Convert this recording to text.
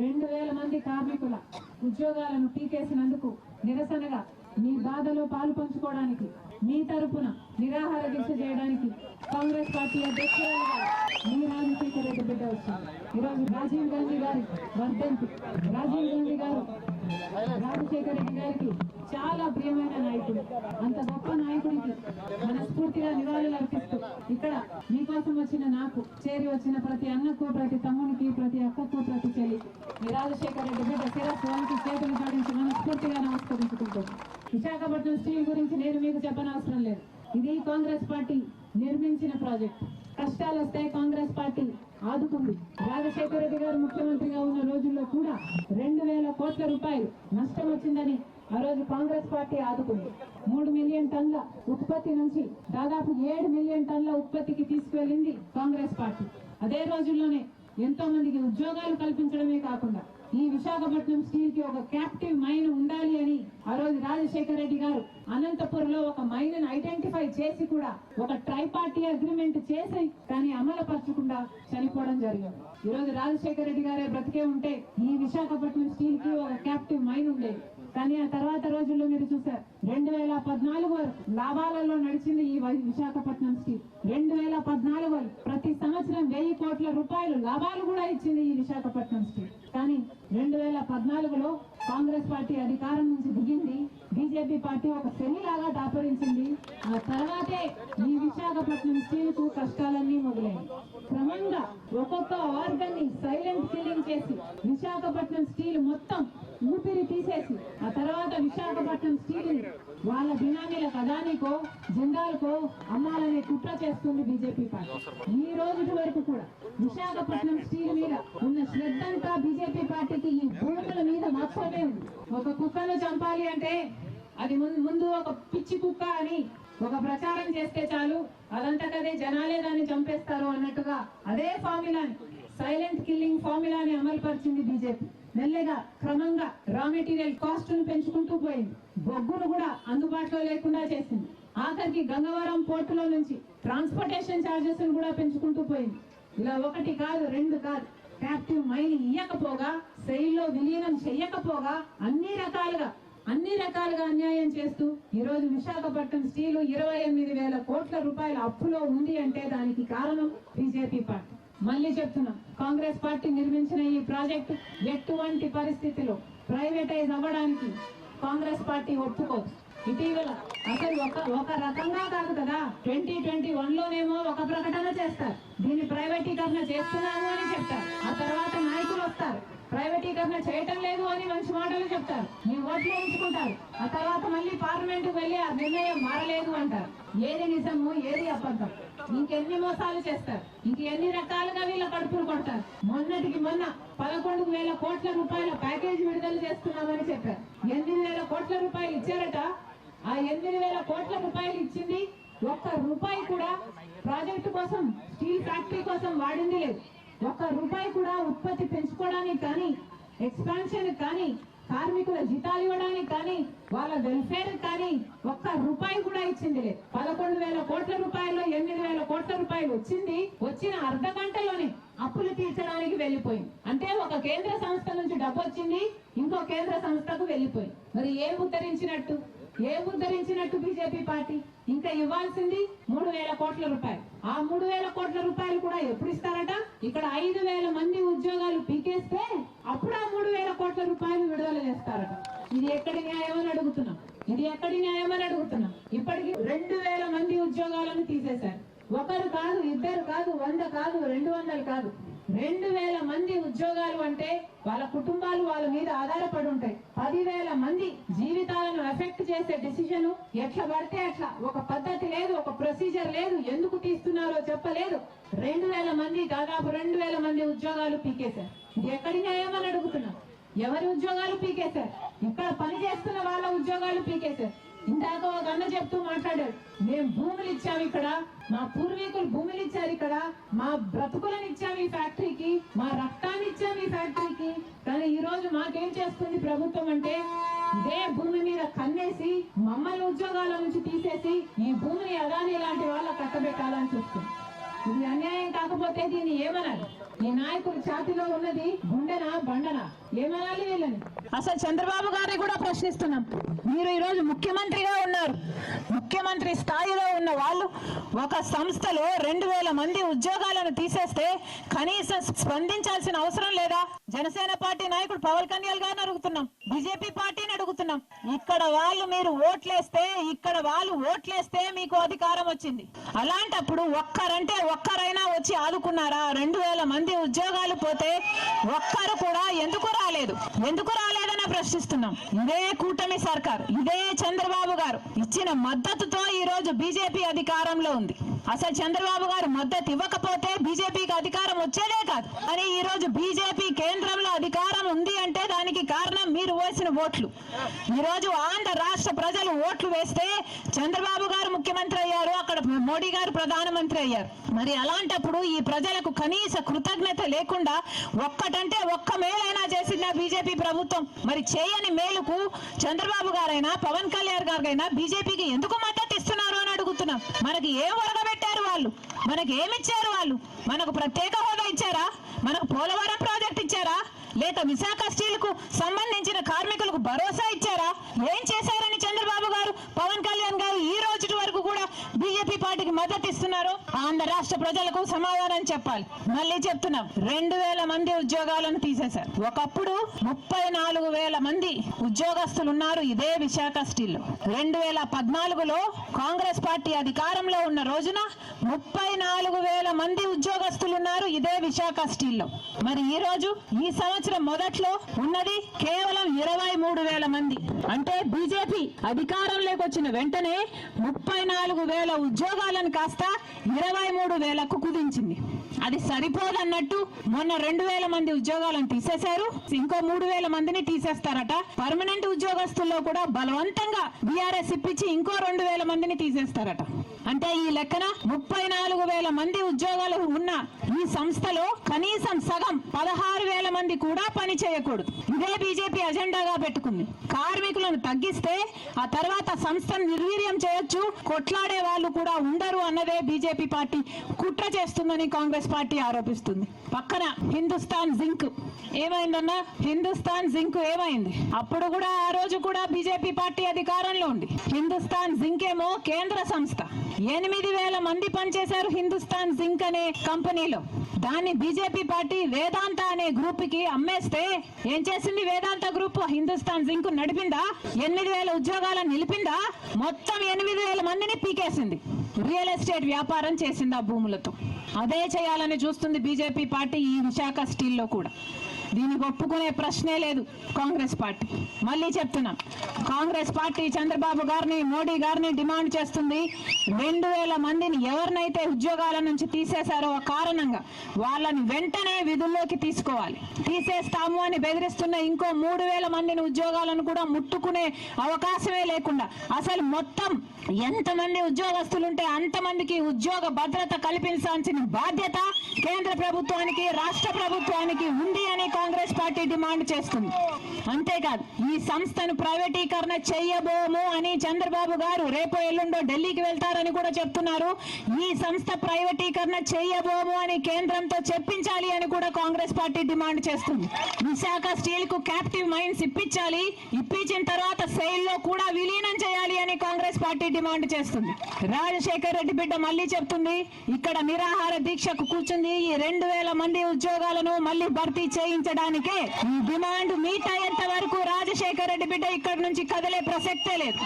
రెండు వేల మంది కార్మికుల ఉద్యోగాలను పీకేసినందుకు నిరసనగా మీ బాధలో పాలు పంచుకోవడానికి మీ తరపున నిరాహార దీక్ష చేయడానికి కాంగ్రెస్ పార్టీ అధ్యక్షురాలుగా మీ రాజశేఖర రెడ్డి బిడ్డ వచ్చింది ఈరోజు రాజీవ్ గాంధీ గారి వర్ధంతి. రాజీవ్ గాంధీ గారు రాజశేఖర రెడ్డి గారికి చాలా ప్రియమైన నాయకుడు. అంత గొప్ప నాయకుడికి మనస్ఫూర్తిగా నివాళులు అర్పిస్తూ ఇక్కడ మీకోసం వచ్చిన నాకు చేరి వచ్చిన ప్రతి అన్నకు ప్రతి తమ్మునికి ప్రతి అక్కకు ప్రతి చెల్లి మీ రాజశేఖర రెడ్డి బిడ్డ శిరస్సు వంటి చేతులు జోడించి మనస్ఫూర్తిగా నమస్కరించుకుంటాను విశాఖపట్నం స్టీల్ గురించి నేను మీకు చెప్పనవసరం లేదు. ఇది కాంగ్రెస్ పార్టీ నిర్మించిన ప్రాజెక్ట్. కష్టాలు వస్తాయి కాంగ్రెస్ పార్టీ ఆదుకుంది. రాజశేఖర రెడ్డి గారు ముఖ్యమంత్రిగా ఉన్న రోజుల్లో కూడా రెండు వేల కోట్ల రూపాయలు నష్టం వచ్చిందని ఆ రోజు కాంగ్రెస్ పార్టీ ఆదుకుంది. మూడు మిలియన్ టన్ల ఉత్పత్తి నుంచి దాదాపు ఏడు మిలియన్ టన్ల ఉత్పత్తికి తీసుకువెళ్ళింది కాంగ్రెస్ పార్టీ. అదే రోజుల్లోనే ఎంతో మందికి ఉద్యోగాలు కల్పించడమే కాకుండా ఈ విశాఖపట్నం స్టీల్కి ఒక క్యాప్టివ్ మైన్ ఉండాలి అని ఆ రోజు రాజశేఖర రెడ్డి గారు అనంతపురం లో ఒక మైన్ ఐడెంటిఫై చేసి కూడా ఒక ట్రైపార్టీ అగ్రిమెంట్ చేసి కానీ అమలు పరచకుండా చనిపోవడం జరిగింది. ఈ రోజు రాజశేఖర రెడ్డి గారే బ్రతికే ఉంటే ఈ విశాఖపట్నం స్టీల్కి ఒక క్యాప్టివ్ మైన్ ఉండేది కానీ ఆ తర్వాత రోజుల్లో మీరు చూసారు రెండు వేల పద్నాలుగు లాభాలలో నడిచింది ఈ వై- విశాఖపట్నం స్టీల్. రెండు వేల పద్నాలుగు ప్రతి సంవత్సరం వెయ్యి కోట్ల రూపాయలు లాభాలు కూడా ఇచ్చింది ఈ విశాఖపట్నం స్టీల్. కానీ రెండు వేల పద్నాలుగులో కాంగ్రెస్ పార్టీ అధికారం నుంచి దిగింది బీజేపీ పార్టీ ఒక శనిలాగా దాపరించింది. ఆ తర్వాతే ఈ విశాఖపట్నం స్టీల్కు కష్టాలన్నీ మొదలైంది క్రమంగా ఒక్కొక్క ఆర్గన్ని సైలెంట్ కిల్లింగ్ చేసి విశాఖపట్నం స్టీల్ మొత్తం ఊపిరి తీసేసి ఆ తర్వాత విశాఖపట్నం స్టీల్ వాళ్ళ బినామీల కదానికో జిందాల్కో అమ్మాలనే కుట్ర చేస్తుంది బీజేపీ పార్టీ. ఈ రోజు వరకు కూడా విశాఖపట్నం స్టీల్ మీద ఉన్న శ్రద్ధంతా బీజేపీ పార్టీకి ఈ భూముల మీద మాత్రమే ఉంది. ఒక కుక్కను చంపాలి అంటే అది ముందు ముందు ఒక పిచ్చి కుక్క అని ఒక ప్రచారం చేస్తే చాలు అదంతకదే జనాలే దాన్ని చంపేస్తారు అన్నట్టుగా అదే ఫార్ములాని సైలెంట్ కిల్లింగ్ ఫార్ములాని అమలుపరిచింది బీజేపీ. మెల్లగా క్రమంగా రా మెటీరియల్ కాస్ట్ను పెంచుకుంటూ పోయింది. బొగ్గును కూడా అందుబాటులో లేకుండా చేసింది. ఆఖరికి గంగవరం పోర్టులో నుంచి ట్రాన్స్పోర్టేషన్ చార్జెస్ కూడా పెంచుకుంటూ పోయింది. ఇలా ఒకటి కాదు రెండు కాదు. క్యాప్టివ్ మైనింగ్ ఇయ్యకపోగా సెయిల్లో విలీనం చెయ్యకపోగా అన్ని రకాలుగా అన్ని రకాలుగా అన్యాయం చేస్తూ ఈ రోజు విశాఖపట్నం స్టీలు ఇరవై ఎనిమిది వేల కోట్ల రూపాయల అప్పులో ఉంది అంటే దానికి కారణం బీజేపీ పార్టీ. మళ్ళీ చెప్తున్నా కాంగ్రెస్ పార్టీ నిర్మించిన ఈ ప్రాజెక్టు ఎటువంటి పరిస్థితిలో ప్రైవేటైజ్ అవ్వడానికి కాంగ్రెస్ పార్టీ ఒప్పుకోదు. ఇటీవల అసలు ఒక ఒక రకంగా కాదు కదా ట్వంటీ ట్వంటీ వన్ లోనేమో ఒక ప్రకటన చేస్తారు. దీన్ని ప్రైవేటీకరణ చేస్తున్నాము అని చెప్తారు. ఆ తర్వాత నాయకులు వస్తారు. ప్రైవేటీకరణ చేయటం లేదు అని మంచి మాటలు చెప్తారు. మీ ఓట్లు ఉంచుకుంటారు ఆ తర్వాత మళ్ళీ పార్లమెంట్ వెళ్ళి ఆ నిర్ణయం మారలేదు అంటారు. ఏది నిజము ఏది అబద్ధం? ఇంకెన్ని మోసాలు చేస్తారు? ఇంకెన్ని రకాలుగా వీళ్ళ కడుపులు కొడతారు? మొన్నటికి మొన్న పదకొండు వేల కోట్ల రూపాయల ప్యాకేజ్ విడుదల చేస్తున్నామని చెప్పారు. ఎనిమిది వేల కోట్ల రూపాయలు ఇచ్చారట. ఆ ఎనిమిది వేల కోట్ల రూపాయలు ఇచ్చింది ఒక్క రూపాయి కూడా ప్రాజెక్టు కోసం స్టీల్ ఫ్యాక్టరీ కోసం వాడింది లేదు. ఒక్క రూపాయి కూడా ఉత్పత్తి పెంచుకోవడానికి కానీ ఎక్స్పాన్షన్ కానీ కార్మికుల జీతాలు ఇవ్వడానికి కానీ వాళ్ళ వెల్ఫేర్ కానీ ఒక్క రూపాయి కూడా ఇచ్చింది లేదు. పదకొండు వేల కోట్ల రూపాయలు ఎనిమిది వేల కోట్ల రూపాయలు వచ్చింది వచ్చిన అర్ధ గంటలోనే అప్పులు తీర్చడానికి వెళ్ళిపోయింది. అంటే ఒక కేంద్ర సంస్థ నుంచి డబ్బు వచ్చింది ఇంకో కేంద్ర సంస్థకు వెళ్ళిపోయింది. మరి ఏం ఉత్తరించినట్టు? ఏం ఉద్ధరించినట్టు బీజేపీ పార్టీ? ఇంకా ఇవ్వాల్సింది మూడు వేల కోట్ల రూపాయలు. ఆ మూడు వేల కోట్ల రూపాయలు కూడా ఎప్పుడు ఇస్తారట? ఇక్కడ ఐదు వేల మంది ఉద్యోగాలు పీకేస్తే అప్పుడు ఆ మూడు వేల కోట్ల రూపాయలు విడుదల చేస్తారట. ఇది ఎక్కడి న్యాయం అని అడుగుతున్నాం. ఇది ఎక్కడి న్యాయం అని అడుగుతున్నాం. ఇప్పటికి రెండు వేల మంది ఉద్యోగాలను తీసేశారు. ఒకరు కాదు ఇద్దరు కాదు వంద కాదు రెండు వందలు కాదు. రెండు వేల మంది ఉద్యోగాలు అంటే వాళ్ళ కుటుంబాలు వాళ్ళ మీద ఆధారపడి ఉంటాయి. పదివేల మంది జీవితాలను ఎఫెక్ట్ చేసే డిసిజన్ ఎట్లా పడితే అట్లా. ఒక పద్ధతి లేదు ఒక ప్రొసీజర్ లేదు ఎందుకు తీస్తున్నారో చెప్పలేదు. రెండు వేల మంది దాదాపు రెండు వేల మంది ఉద్యోగాలు పీకేశారు. ఎక్కడి న్యాయమని అని అడుగుతున్నాం ఎవరి ఉద్యోగాలు పీకేశారు? ఇక్కడ పని చేస్తున్న వాళ్ళ ఉద్యోగాలు పీకేశారు. ఇందాక ఒక అన్న చెప్తూ మాట్లాడాడు మేము భూములు ఇచ్చాము ఇక్కడ మా పూర్వీకులు భూములు ఇచ్చారు ఇక్కడ మా బ్రతుకులను ఇచ్చాము ఈ ఫ్యాక్టరీ ఇదే భూమి మీద కన్నేసి మమ్మల్ని ఉద్యోగాల నుంచి తీసేసి ఈ భూమిని అదాని లాంటి వాళ్ళ కట్టబెట్టాలని చూస్తుంది. ఇది అన్యాయం కాకపోతే దీన్ని ఏమనాలి? ఈ నాయకుడి ఛాతిలో ఉన్నది గుండెనా బండనా? ఏమనాలి వీళ్ళని? అసలు చంద్రబాబు గారిని కూడా ప్రశ్నిస్తున్నాం. మీరు ఈరోజు ముఖ్యమంత్రిగా ఉన్నారు. ముఖ్యమంత్రి స్థాయిలో ఉన్న వాళ్ళు ఒక సంస్థలో రెండు వేల మంది ఉద్యోగాలను తీసేస్తే కనీసం స్పందించాల్సిన అవసరం లేదా? జనసేన పార్టీ నాయకుడు పవన్ కళ్యాణ్ గారిని అడుగుతున్నాం. బీజేపీ పార్టీని అడుగుతున్నాం. ఇక్కడ వాళ్ళు మీరు ఓట్లేస్తే ఇక్కడ వాళ్ళు ఓట్లేస్తే మీకు అధికారం వచ్చింది. అలాంటప్పుడు ఒక్కరంటే ఒక్కరైనా వచ్చి ఆదుకున్నారా? రెండు వేల మంది ఉద్యోగాలు పోతే ఒక్కరు కూడా ఎందుకు రాలేదు? ఎందుకు రాలేదు? ప్రశ్నిస్తున్నాం. ఇదే కూటమి సర్కార్ ఇదే చంద్రబాబు గారు. ఇచ్చిన మద్దతుతో ఈ రోజు బీజేపీ అధికారంలో ఉంది. అసలు చంద్రబాబు గారు మద్దతు ఇవ్వకపోతే బీజేపీకి అధికారం వచ్చేదే కాదు. అని ఈ రోజు బీజేపీ కేంద్రంలో అధికారం ఉంది అంటే దానికి కారణం మీరు వేసిన ఓట్లు. ఈ రోజు ఆంధ్ర రాష్ట్ర ప్రజలు ఓట్లు వేస్తే చంద్రబాబు గారు ముఖ్యమంత్రి అయ్యారు అక్కడ మోడీ గారు ప్రధానమంత్రి అయ్యారు. మరి అలాంటప్పుడు ఈ ప్రజలకు కనీస కృతజ్ఞత లేకుండా ఒక్కటంటే ఒక్క మేలైనా చేసిందా బీజేపీ ప్రభుత్వం? మరి చేయని మేలుకు చంద్రబాబు గారైనా పవన్ కళ్యాణ్ గారైనా బీజేపీకి ఎందుకు మద్దతు ఇస్తున్నారు అని అడుగుతున్నాం. మనకి ఏం ఒరగబెట్టారు వాళ్ళు? మనకి ఏమిచ్చారు వాళ్ళు? మనకు ప్రత్యేక హోదా ఇచ్చారా? మనకు పోలవరం ప్రాజెక్ట్ ఇచ్చారా? లేక విశాఖ స్టీల్కు సంబంధించిన కార్మికులకు భరోసా ఇచ్చారా? ఏం చేశారని చంద్రబాబు గారు? పవన్ కళ్యాణ్ గారు ఈ రోజు వరకు కూడా బీజేపీ పార్టీకి మద్దతు ఇస్తున్నారు. ఆంధ్ర రాష్ట్ర ప్రజలకు సమాధానం చెప్పాలి. మళ్ళీ చెప్తున్నాం. రెండు వేల మంది ఉద్యోగాలను తీసేశారు. ఒకప్పుడు ముప్పై నాలుగు వేల మంది ఉద్యోగస్తులు ఉన్నారు ఇదే విశాఖ స్టీల్. లో రెండు వేల పద్నాలుగులో కాంగ్రెస్ పార్టీ అధికారంలో ఉన్న రోజున ముప్పై నాలుగు వేల మంది ఉద్యోగస్తులు ఉన్నారు ఇదే విశాఖ స్టీల్. లో మరి ఈ రోజు ఈ సంవత్సరం మొదట్లో ఉన్నది కేవలం ఇరవై మూడు వేల మంది. అంటే బీజేపీ అధికారంలోకి వచ్చిన వెంటనే ముప్పై నాలుగు వేల ఉద్యోగాలను కాస్త ఇరవై ఇరవై మూడు వేలకు కుదించింది. అది సరిపోదన్నట్టు మొన్న రెండు వేల మంది ఉద్యోగాలను తీసేశారు. ఇంకో మూడు వేల మందిని తీసేస్తారట. పర్మనెంట్ ఉద్యోగస్తుల్లో కూడా బలవంతంగా బీఆర్ఎస్ ఇప్పించి ఇంకో రెండు వేల మందిని తీసేస్తారట. అంటే ఈ లెక్కన ముప్పై నాలుగు వేల మంది ఉద్యోగాలు ఉన్న ఈ సంస్థలో కనీసం సగం పదహారు వేల మంది కూడా పని చేయకూడదు. ఇదే బీజేపీ అజెండాగా పెట్టుకుంది. కార్మికులను తగ్గిస్తే ఆ తర్వాత సంస్థను నిర్వీర్యం చేయొచ్చు. కొట్లాడే వాళ్ళు కూడా ఉండరు అన్నదే బీజేపీ పార్టీ కుట్ర చేస్తుందని కాంగ్రెస్ పార్టీ ఆరోపిస్తుంది. పక్కన హిందుస్థాన్ జింక్. ఏమైందన్నా? హిందుస్థాన్ జింక్ ఏమైంది? అప్పుడు కూడా ఆ రోజు కూడా బీజేపీ పార్టీ అధికారంలో ఉంది. హిందుస్థాన్ జింక్ ఏమో కేంద్ర సంస్థ. ఎనిమిది వేల మంది పనిచేశారు హిందుస్థాన్ జింక్ అనే కంపెనీలో. దాన్ని బీజేపీ పార్టీ వేదాంత అనే గ్రూప్కి అమ్మేస్తే ఏం చేసింది వేదాంత గ్రూప్? హిందుస్థాన్ జింక్ నడిపిందా? ఎనిమిది వేల ఉద్యోగాలను నిలిపిందా? మొత్తం ఎనిమిది వేల మందిని పీకేసింది. రియల్ ఎస్టేట్ వ్యాపారం చేసింది ఆ భూములతో. అదే చేయాలని చూస్తుంది బీజేపీ పార్టీ ఈ విశాఖ స్టీల్లో కూడా. దీనికి ఒప్పుకునే ప్రశ్నే లేదు కాంగ్రెస్ పార్టీ. మళ్ళీ చెప్తున్నా కాంగ్రెస్ పార్టీ చంద్రబాబు గారిని మోడీ గారిని డిమాండ్ చేస్తుంది రెండు వేల మందిని ఎవరినైతే ఉద్యోగాల నుంచి తీసేశారో కారణంగా వాళ్ళని వెంటనే విధుల్లోకి తీసుకోవాలి. తీసేస్తాము అని బెదిరిస్తున్న ఇంకో మూడు వేల మందిని ఉద్యోగాలను కూడా ముట్టుకునే అవకాశమే లేకుండా అసలు మొత్తం ఎంతమంది ఉద్యోగస్తులుంటే అంతమందికి ఉద్యోగ భద్రత కల్పించాల్సిన బాధ్యత కేంద్ర ప్రభుత్వానికి రాష్ట్ర ప్రభుత్వానికి ఉంది అని కాంగ్రెస్ పార్టీ డిమాండ్ చేస్తుంది. అంతేకాదు ఈ సంస్థను ప్రైవేటీకరణ చెయ్యబోము అని చంద్రబాబు గారు రేపో ఎల్లుండో ఢిల్లీకి వెళ్తారని కూడా చెప్తున్నారు. ఈ సంస్థ ప్రైవేటీకరణ చెయ్యబోము అని కేంద్రంతో చెప్పించాలి అని కూడా కాంగ్రెస్ పార్టీ డిమాండ్ చేస్తుంది. విశాఖ స్టీల్కు క్యాప్టివ్ మైన్స్ ఇప్పించాలి. ఇప్పించిన తర్వాత సెయిల్లో కూడా విలీనం పార్టీ డిమాండ్ చేస్తుంది. రాజశేఖర్ రెడ్డి బిడ్డ మళ్ళీ చెప్తుంది ఇక్కడ నిరాహార దీక్షకు కూర్చుంది ఈ రెండు వేల మంది ఉద్యోగాలను మళ్ళీ భర్తీ చేయించడానికి ఈ డిమాండ్ మీట్ అయ్యేంత వరకు రాజశేఖర్ రెడ్డి బిడ్డ ఇక్కడ నుంచి కదిలే ప్రసక్తే లేదు.